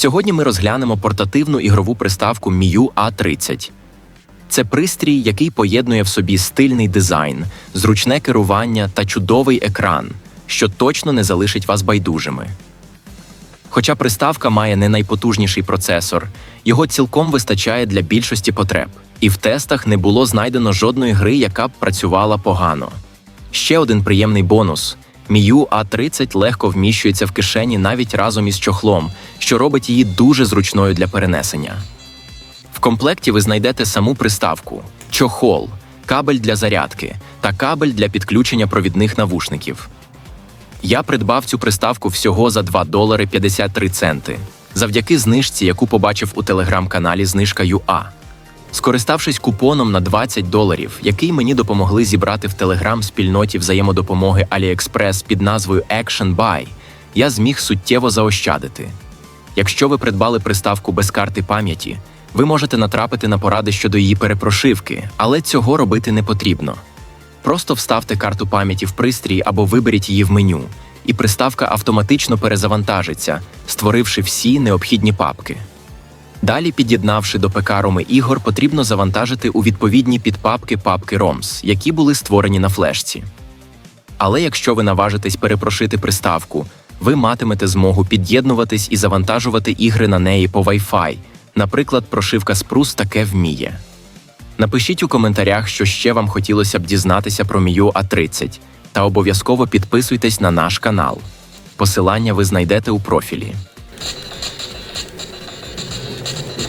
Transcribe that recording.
Сьогодні ми розглянемо портативну ігрову приставку Miu A30. Це пристрій, який поєднує в собі стильний дизайн, зручне керування та чудовий екран, що точно не залишить вас байдужими. Хоча приставка має не найпотужніший процесор, його цілком вистачає для більшості потреб, і в тестах не було знайдено жодної гри, яка б працювала погано. Ще один приємний бонус: Miu A30 легко вміщується в кишені навіть разом із чохлом, що робить її дуже зручною для перенесення. В комплекті ви знайдете саму приставку, чохол, кабель для зарядки та кабель для підключення провідних навушників. Я придбав цю приставку всього за 2 долари 53 центи, завдяки знижці, яку побачив у телеграм-каналі Знижка UA. Скориставшись купоном на 20 доларів, який мені допомогли зібрати в телеграм-спільноті взаємодопомоги AliExpress під назвою Action Buy, я зміг суттєво заощадити. Якщо ви придбали приставку без карти пам'яті, ви можете натрапити на поради щодо її перепрошивки, але цього робити не потрібно. Просто вставте карту пам'яті в пристрій або виберіть її в меню, і приставка автоматично перезавантажиться, створивши всі необхідні папки. Далі, під'єднавши до ПК роми ігор, потрібно завантажити у відповідні підпапки папки ROMs, які були створені на флешці. Але якщо ви наважитесь перепрошити приставку, ви матимете змогу під'єднуватись і завантажувати ігри на неї по Wi-Fi. Наприклад, прошивка Spruce таке вміє. Напишіть у коментарях, що ще вам хотілося б дізнатися про Miu A30, та обов'язково підписуйтесь на наш канал. Посилання ви знайдете у профілі. Thank you.